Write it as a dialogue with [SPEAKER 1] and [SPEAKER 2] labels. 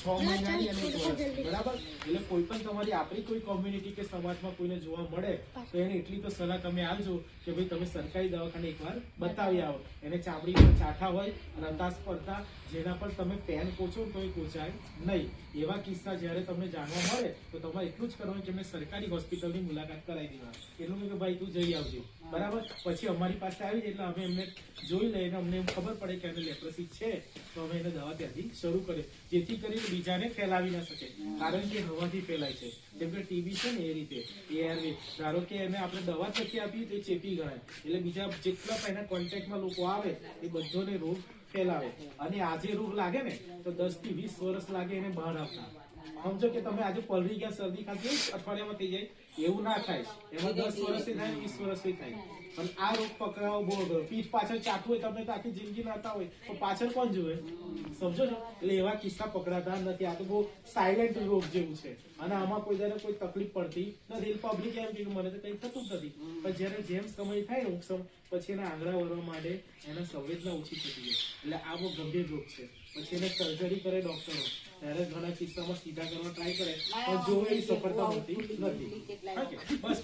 [SPEAKER 1] છ મહિનાની અને એક વર્ષ બરાબર? એટલે કોઈ પણ તમારી આપણી કોઈ કોમ્યુનિટી કે સમાજમાં કોઈને જોવા મળે તો એને એટલી તો સલાહ તમે આપજો કે ભાઈ તમે સરકારી દવાખાને એકવાર બતાવી આવો. એને ચામડી પર ચાઠા હોય રતાશ પડતા જેના પર તમે પેન કોચો તો એ કોચાય નહીં. એવા કિસ્સા જ્યારે તમને જાણવા મળે તો તમારે એટલું જ કરવાનું કે મેં સરકારી હોસ્પિટલની મુલાકાત કરાવી દેવા. એટલું કે ભાઈ તું જઈ આવજો. બરાબર? પછી અમારી પાસે આવી જાય એટલે અમે એમને જોઈ લઈને અમને એમ ખબર પડે કે એને લેપ્રસી છે. તો અમે એને દવા ત્યાંથી શરૂ કરીએ જેથી કરીને બીજાને ફેલાવી ના શકે. કારણ કે હવાથી ફેલાય છે. જેમ કે ટીબી છે ને એ રીતે. એઆરવી ધારો કે એને આપણે દવા થકી આપીએ તો ચેપી ગણાય. એટલે બીજા જેટલા પણ એના કોન્ટેક્ટમાં લોકો આવે, એ બધોને રોગ ફેલાવે. અને આજે રોગ લાગે ને, તો દસથી વીસ વર્ષ લાગે એને બહાર આવતા. સમજો કે તમે આજે પલરી ગયા, શરદી ખાતી અઠવાડિયામાં થઈ જાય. એવું ના થાય. એમાં દસ વર્ષથી થાય, વીસ વર્ષથી થાય. પણ આ રોગ પકડાવો બહુ અઘરો. પીઠ પાછળ ચાટવું હોય, તમે તો આખી જિંદગી નાતા હોય. તો પાછળ કોણ જોવે સમજો છો એટલે એવા કિસ્સા પકડાતા નથી. આ તો બહુ સાયલેન્ટ રોગ જેવું છે. અને આમાં કોઈ જયારે કોઈ તકલીફ પડતી નથી. પબ્લિક એમ કે મને તો કઈ થતું નથી. પણ જયારે જેમ સમય થાય ને ઉત્સવ, પછી એના આંગળા વળવા માટે એના સંવેદના ઓછી થતી જાય. એટલે આ બહુ ગંભીર રોગ છે. પછી એને સર્જરી કરે ડોક્ટરો ત્યારે ઘણા કિસ્સામાં સીધા કરવા ટ્રાય કરે. પણ જો એ સફળતા મળતી નથી. બસ